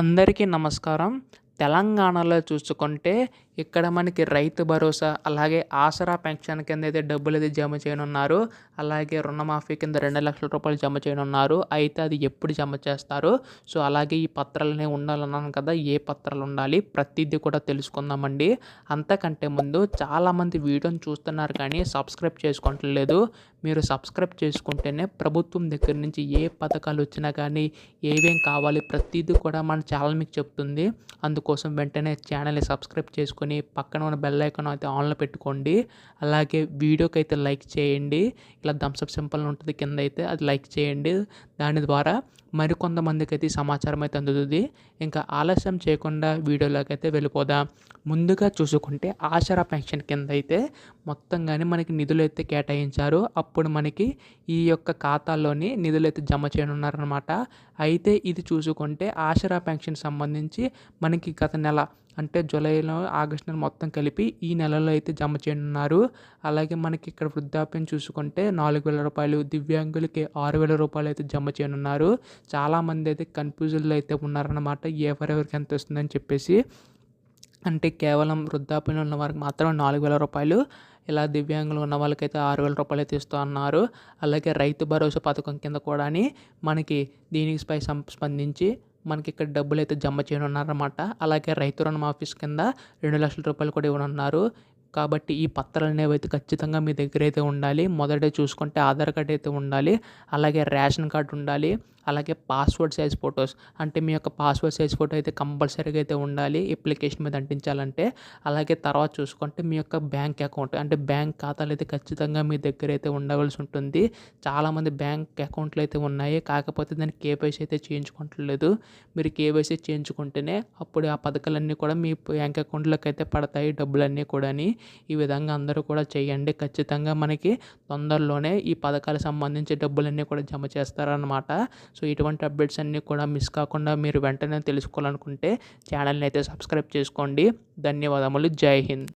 అందరికీ నమస్కారం. తెలంగాణలో చూసుకుంటే ఇక్కడ మనకి రైతు భరోసా అలాగే ఆసరా పెన్షన్ కింద అయితే డబ్బులు అయితే జమ చేయనున్నారు. అలాగే రుణమాఫీ కింద రెండు లక్షల రూపాయలు జమ చేయనున్నారు. అయితే అది ఎప్పుడు జమ చేస్తారు? సో అలాగే ఈ పత్రాలనే ఉండాలన్నాను కదా ఏ పత్రాలు ఉండాలి? ప్రతిదీ కూడా తెలుసుకుందామండి. అంతకంటే ముందు చాలామంది వీడియోని చూస్తున్నారు కానీ సబ్స్క్రైబ్ చేసుకోవట్లేదు. మీరు సబ్స్క్రైబ్ చేసుకుంటేనే ప్రభుత్వం దగ్గర నుంచి ఏ పథకాలు వచ్చినా కానీ ఏమేం కావాలి ప్రతిదీ కూడా మన ఛానల్ మీకు చెప్తుంది. అందుకోసం వెంటనే ఛానల్ని సబ్స్క్రైబ్ చేసుకొని పక్కన ఉన్న బెల్ ఐకాన్ అయితే ఆన్లో పెట్టుకోండి. అలాగే వీడియోకి అయితే లైక్ చేయండి. ఇలా థమ్స్అప్ సింపుల్ ఉంటుంది కింద అయితే అది లైక్ చేయండి. దాని ద్వారా మరికొంతమందికి అయితే సమాచారం అయితే అందుతుంది. ఇంకా ఆలస్యం చేయకుండా వీడియోలోకి అయితే వెళ్ళిపోదాం. ముందుగా చూసుకుంటే ఆసరా పెన్షన్ కింద అయితే మొత్తంగానే మనకి నిధులు అయితే కేటాయించారు. అప్పుడు మనకి ఈ యొక్క ఖాతాల్లోని నిధులు అయితే జమ చేయనున్నారనమాట అయితే ఇది చూసుకుంటే ఆసరా పెన్షన్ సంబంధించి మనకి గత నెల అంటే జూలైలో ఆగస్ట్ నెల మొత్తం కలిపి ఈ నెలలో అయితే జమ చేయనున్నారు. అలాగే మనకి ఇక్కడ వృద్ధాప్యం చూసుకుంటే నాలుగు వేల రూపాయలు దివ్యాంగులకి ఆరు వేల రూపాయలు అయితే జమ చేయనున్నారు. చాలామంది అయితే కన్ఫ్యూజన్లో అయితే ఉన్నారన్నమాట ఎవరెవరికి ఎంత వస్తుందని చెప్పేసి. అంటే కేవలం వృద్ధాప్యంలో ఉన్న వారికి మాత్రం నాలుగు వేల రూపాయలు ఇలా దివ్యాంగులు ఉన్న వాళ్ళకైతే ఆరు వేల రూపాయలు అయితే ఇస్తూ అన్నారు. అలాగే రైతు భరోసా పథకం కింద కూడా మనకి దీనికి సం స్పందించి మనకి ఇక్కడ డబ్బులు అయితే జమ చేయనున్నారన్నమాట. అలాగే రైతు రుణమాఫీస్ కింద రెండు లక్షల రూపాయలు కూడా ఇవ్వనున్నారు. కాబట్టి ఈ పత్రాలు అనేవి అయితే ఖచ్చితంగా మీ దగ్గర అయితే ఉండాలి. మొదట చూసుకుంటే ఆధార్ కార్డ్ అయితే ఉండాలి. అలాగే రేషన్ కార్డు ఉండాలి. అలాగే పాస్పోర్ట్ సైజ్ ఫొటోస్ అంటే మీ యొక్క పాస్వర్డ్ సైజ్ ఫోటో అయితే కంపల్సరీగా అయితే ఉండాలి. అప్లికేషన్ మీద అంటించాలంటే. అలాగే తర్వాత చూసుకుంటే మీ యొక్క బ్యాంక్ అకౌంట్ అంటే బ్యాంక్ ఖాతాలు అయితే ఖచ్చితంగా మీ దగ్గర అయితే ఉండవలసి ఉంటుంది. చాలామంది బ్యాంక్ అకౌంట్లు అయితే ఉన్నాయి. కాకపోతే దాన్ని కేవైసీ అయితే చేయించుకోవట్లేదు మీరు కేవైసీ చేయించుకుంటేనే అప్పుడు ఆ పథకాలన్నీ కూడా మీ బ్యాంక్ అకౌంట్లోకి అయితే పడతాయి. డబ్బులన్నీ కూడా ఈ విధంగా అందరూ కూడా చేయండి. ఖచ్చితంగా మనకి తొందరలోనే ఈ పథకాలకు సంబంధించి డబ్బులన్నీ కూడా జమ చేస్తారనమాట సో ఇటువంటి అప్డేట్స్ అన్నీ కూడా మిస్ కాకుండా మీరు వెంటనే తెలుసుకోవాలనుకుంటే ఛానల్ని అయితే సబ్స్క్రైబ్ చేసుకోండి. ధన్యవాదములు. జై హింద్.